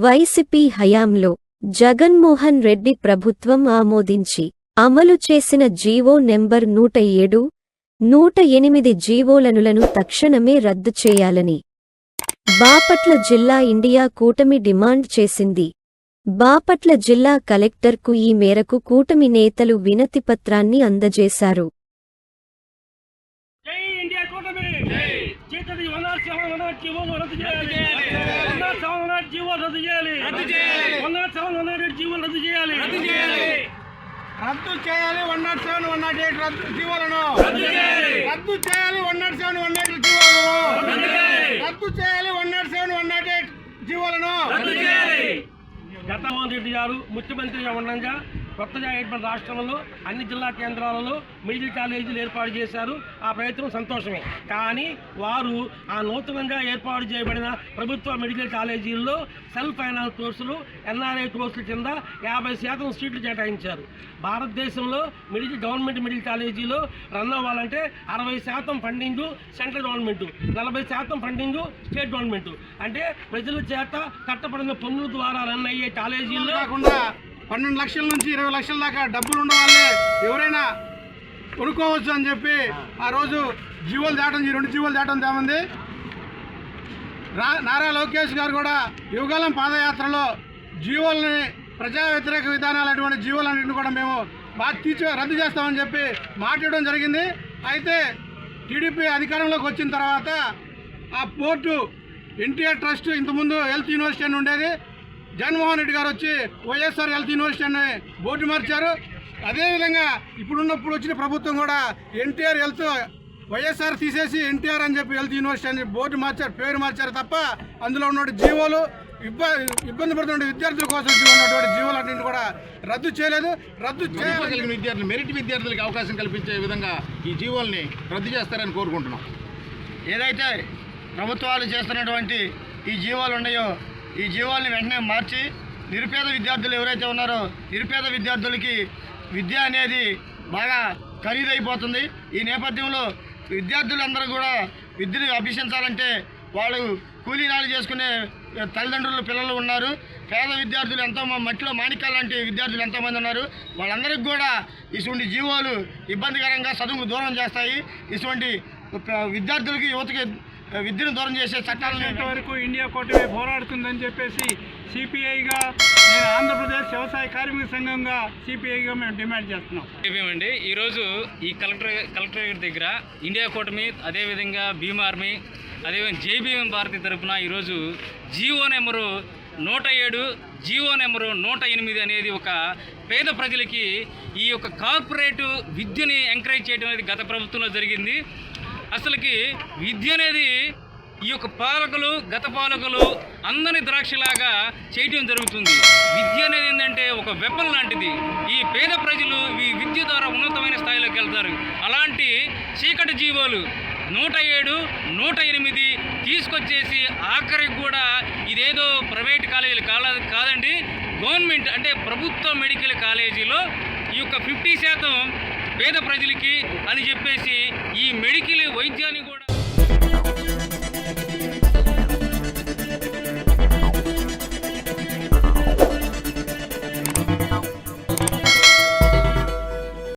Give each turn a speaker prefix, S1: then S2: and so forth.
S1: YCP హయాంలో జగన్మోహన్ రెడ్డి ప్రభుత్వం ఆమోదించి అమలు చేసిన జీవో నెంబర్ నూట ఏడు నూట ఎనిమిది జీవోలనులను తక్షణమే రద్దు చేయాలని బాపట్ల జిల్లా ఇండియా కూటమి డిమాండ్ చేసింది. బాపట్ల జిల్లా కలెక్టర్కు ఈ మేరకు కూటమి నేతలు వినతిపత్రాన్ని అందజేశారు
S2: జై ఇండియా కూటమి చేతది జీవో రద్దు చేయాలి. వనార్ జీవో రద్దు చేయాలి. One nought seven one nought eight GO రద్దు చేయాలి.
S3: రద్దు చేయాలి one nought seven one nought eight రద్దు జీవోలను. రద్దు చేయాలి. One nought seven one nought eight జీవోలను. రద్దు చేయాలి. One nought seven one nought eight జీవోలను.
S2: Jaganmohan Reddy గారు ముఖ్యమంత్రిగా ఉండగా కొత్తగా ఏర్పడిన రాష్ట్రంలో అన్ని జిల్లా కేంద్రాలలో మెడికల్ కాలేజీలు ఏర్పాటు చేశారు. ఆ ప్రయత్నం సంతోషమే. కానీ వారు ఆ నూతనంగా ఏర్పాటు చేయబడిన ప్రభుత్వ మెడికల్ కాలేజీల్లో సెల్ఫ్ ఫైనాన్స్ కోర్సులు ఎన్ఆర్ఐ కోర్సుల కింద యాభై శాతం సీట్లు కేటాయించారు. భారతదేశంలో మెడికల్ గవర్నమెంట్ మెడికల్ కాలేజీలో రన్ అవ్వాలంటే అరవై శాతం ఫండింగ్ సెంట్రల్ గవర్నమెంట్ నలభై శాతం ఫండింగ్ స్టేట్ గవర్నమెంట్. అంటే ప్రజల చేత కట్టబడిన పన్నుల ద్వారా రన్ అయ్యే కాలేజీల్లో
S3: కాకుండా పన్నెండు లక్షల నుంచి ఇరవై లక్షల దాకా డబ్బులు ఉన్న ఎవరైనా కొనుక్కోవచ్చు అని చెప్పి ఆ రోజు జీవోలు దాటం ఈ రెండు జీవోలు దాటం తేమంది నారా లోకేష్ గారు కూడా యువకాలం పాదయాత్రలో జీవోల్ని ప్రజా వ్యతిరేక విధానాలు అటువంటి జీవోలన్నింటిని కూడా మేము బాగా తీర్చి రద్దు చేస్తామని చెప్పి మాట్లాడడం జరిగింది. అయితే టీడీపీ అధికారంలోకి వచ్చిన తర్వాత ఆ పోర్టు ఎన్టీఆర్ ట్రస్ట్ ఇంతకుముందు హెల్త్ యూనివర్సిటీ అని ఉండేది. జగన్మోహన్ రెడ్డి గారు వచ్చి వైఎస్ఆర్ హెల్త్ యూనివర్సిటీ అని బోర్డు మార్చారు. అదేవిధంగా ఇప్పుడున్నప్పుడు వచ్చిన ప్రభుత్వం కూడా ఎన్టీఆర్ హెల్త్ వైఎస్ఆర్ తీసేసి ఎన్టీఆర్ అని చెప్పి హెల్త్ యూనివర్సిటీ అని బోర్డు మార్చారు పేరు మార్చారు తప్ప అందులో ఉన్న జీవోలు ఇబ్బ ఇబ్బంది పడుతున్న విద్యార్థుల కోసం ఉన్నటువంటి జీవోలన్నింటినీ కూడా రద్దు చేయలేదు. రద్దు
S4: కలిగిన విద్యార్థులు మెరిట్ విద్యార్థులకు అవకాశం కల్పించే విధంగా ఈ జీవోల్ని రద్దు చేస్తారని కోరుకుంటున్నాం.
S5: ఏదైతే ప్రభుత్వాలు చేస్తున్నటువంటి ఈ జీవాలు ఉన్నాయో ఈ జీవాల్ని వెంటనే మార్చి నిరుపేద విద్యార్థులు ఎవరైతే ఉన్నారో నిరుపేద విద్యార్థులకి విద్య అనేది బాగా ఖరీదైపోతుంది. ఈ నేపథ్యంలో విద్యార్థులందరూ కూడా విద్యను అభ్యసించాలంటే వాళ్ళు కూలీనాలు చేసుకునే తల్లిదండ్రులు పిల్లలు ఉన్నారు. పేద విద్యార్థులు ఎంతో మట్టిలో మాణిక్యాలు లాంటి విద్యార్థులు ఎంతోమంది ఉన్నారు. వాళ్ళందరికీ కూడా ఇటువంటి జీవోలు ఇబ్బందికరంగా చదువుకు దూరం చేస్తాయి. ఇటువంటి విద్యార్థులకి యువతకి విద్యను దూరం చేసే చట్టాలను
S3: వరకు ఇండియా కూటమి పోరాడుతుందని చెప్పేసి సిపిఐగా నేను ఆంధ్రప్రదేశ్ వ్యవసాయ కార్మిక సంఘంగా సిపిఐగా మేము డిమాండ్ చేస్తున్నాం.
S6: ఏమేమండి? ఈరోజు ఈ కలెక్టర్ కలెక్టరేట్ దగ్గర ఇండియా కూటమి అదేవిధంగా భీమ్ ఆర్మీ అదేవిధంగా జేబీఎం భారతి తరపున ఈరోజు జియో నెంబరు నూట ఏడు జియో నెంబరు నూట ఎనిమిది అనేది ఒక పేద ప్రజలకి ఈ యొక్క కార్పొరేట్ విద్యని ఎంకరేజ్ చేయడం అనేది గత ప్రభుత్వంలో జరిగింది. అసలుకి విద్య అనేది ఈ యొక్క పాలకులు గత పాలకులు అందని ద్రాక్షలాగా చేయటం జరుగుతుంది. విద్య అనేది ఏంటంటే ఒక వెపన్ లాంటిది. ఈ పేద ప్రజలు ఈ విద్య ద్వారా ఉన్నతమైన స్థాయిలోకి వెళ్తారు. అలాంటి చీకటి జీవోలు నూట ఏడు నూట ఎనిమిది తీసుకొచ్చేసి ఆఖరికి కూడా ఇదేదో ప్రైవేట్ కాలేజీలు కాల కాదండి గవర్నమెంట్ అంటే ప్రభుత్వ మెడికల్ కాలేజీలో ఈ యొక్క ఫిఫ్టీ శాతం పేద ప్రజలకి అని చెప్పేసి ఈ మెడికల్ వైద్యాన్ని కూడా